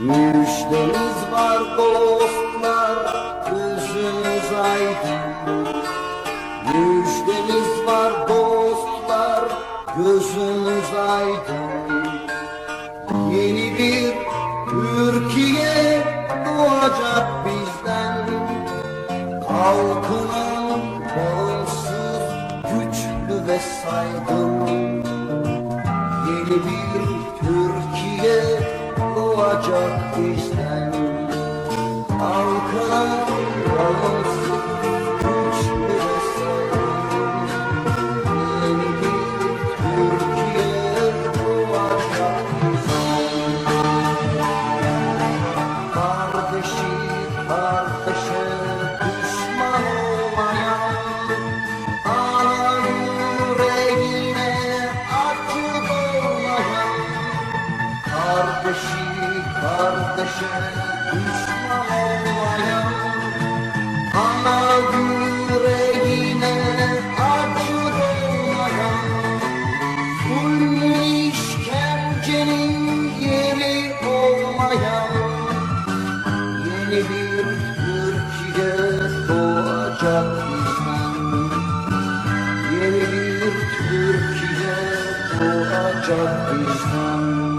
Müjdemiz var dostlar, gözümüz aydın. Müjdemiz var dostlar, gözümüz aydın. Yeni bir Türkiye doğacak bizden. Halkının bağımsız, güçlü ve saygın. Doğacak bizden. Bağımsız, kardeşe düşman olmayan Ana yüreğine acı dolmayan Zulmün işkencenin yeri olmayan Yeni bir Türkiye doğacak bizden Yeni bir Türkiye doğacak bizden